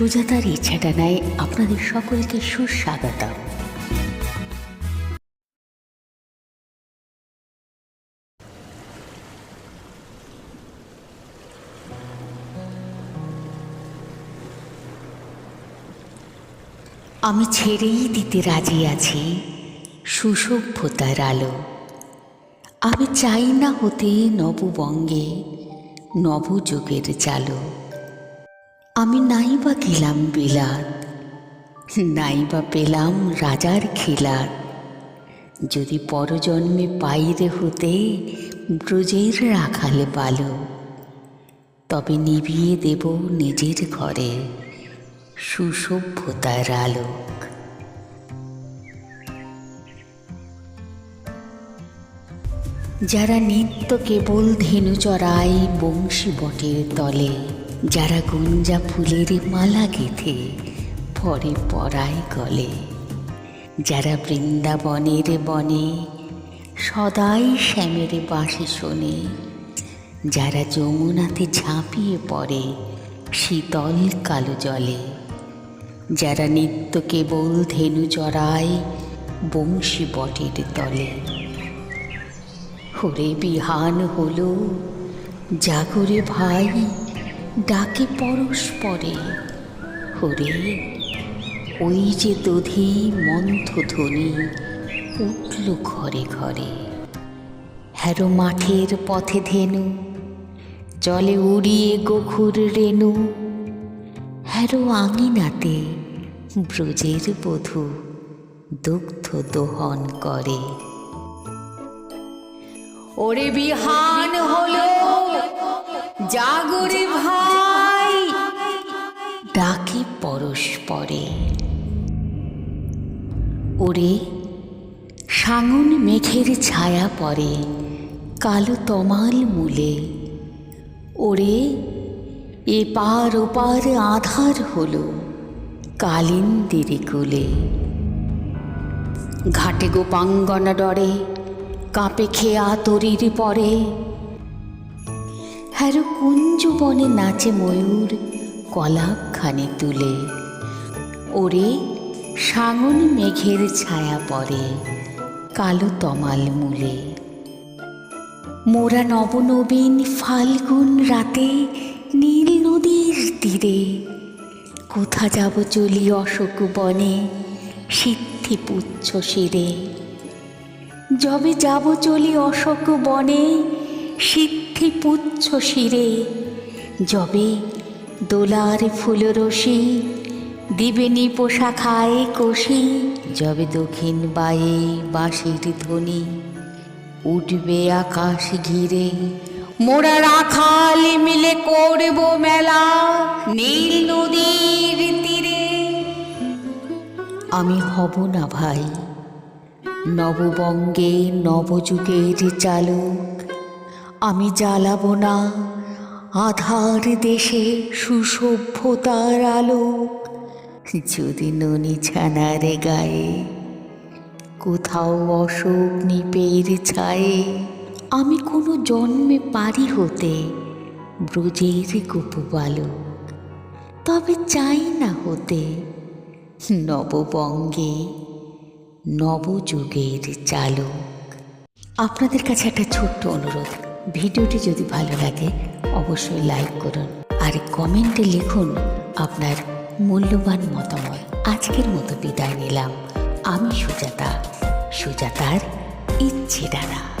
সুজাতার ইচ্ছাটা নাই আপনাদের সকলকে সুস্বাগতম। আমি ছেড়েই দিতে রাজি আছি, সুসভ্যতার আলো। আমি চাই না হতে নববঙ্গে নবযুগের চালো। আমি নাই বা গেলাম বিলাত, নাই বা পেলাম রাজার খিলাত। যদি পরজন্মে পাইরে হতে ব্রজের রাখালে পালো তবে নিভিয়ে দেব নিজের ঘরে সুসভ্যতার আলোক। যারা নিত্য কেবল ধেনু চড়ায় বংশী বটের তলে যারা গুঞ্জা ফুলের মালা গেথে পরে পরায় গলে, যারা বৃন্দাবনের বনে সদাই শ্যামের বাসে শোনে, যারা যমুনাতে ঝাঁপিয়ে পড়ে শীতল কালো জলে, যারা নিত্য কেবল ধেনু চড়ায় বংশী বটের তলে। হরে বিহান হলো জাগরে ভাই ডাকে পরস্পরে হরে ওই যে দধি মন্থ ধ্বনি উঠল ঘরে ঘরে। হ্যারো মাঠের পথে ধেনু, জলে উড়িয়ে গোখুর রেণু হ্যারো আঙিনাতে ব্রজের বধূ দুগ্ধ দোহন করে। ওরে বিহান হলো জাগরে ভাই। ডাকে পরস্পরে। ওরে, সাঙন মেঘের ছায়া পড়ে কালো তমাল মূলে। ওরে, এপার ওপার আধার হলো কালিন্দির কুলে। ঘাটে গোপাঙ্গনা ডরে, কাঁপে খেয়া তরির পরে। হ্যারো কুঞ্জ বনে নাচে ময়ূর কলাপখানে তুলে। ওরে সাঙন মেঘের ছায়া পড়ে কালো তমাল মূলে। মোরা নবনবীন ফাল্গুন রাতে নীল নদীর তীরে। কোথা যাব চলি অশোক বনে সিদ্ধি পুচ্ছ শিরে। যবে যাব চলি অশোক বনে সিদ্ধি পুচ্ছ শিরে, যবে দোলার ফুলরসি দিবেনি পোশাখায় কষি, যবে দক্ষিণ বায়ে বাঁশির ধ্বনি, উঠবে আকাশ ঘিরে। মোরা রাখাল মিলে করব মেলা, নীল নদীর তীরে। আমি হব না ভাই, নববঙ্গে নবযুগের চালক, আমি জ্বালাব না আধার দেশে সুসভ্যতার আলোক। যদি ননি ছানার গায়ে কোথাও অশোক নিপের ছায়ে, আমি কোনো জন্মে পারি হতে ব্রজের গোপবালক। তবে চাই না হতে নববঙ্গে নবযুগের চালক। আপনাদের কাছে একটা ছোট্ট অনুরোধ। ভিডিওটি যদি ভালো লাগে, অবশ্যই লাইক করুন। আর কমেন্টে লিখুন আপনার মূল্যবান মতামত। আজকের মতো বিদায় নিলাম। আমি সুজাতা, সুজাতার ইচ্ছে ডানা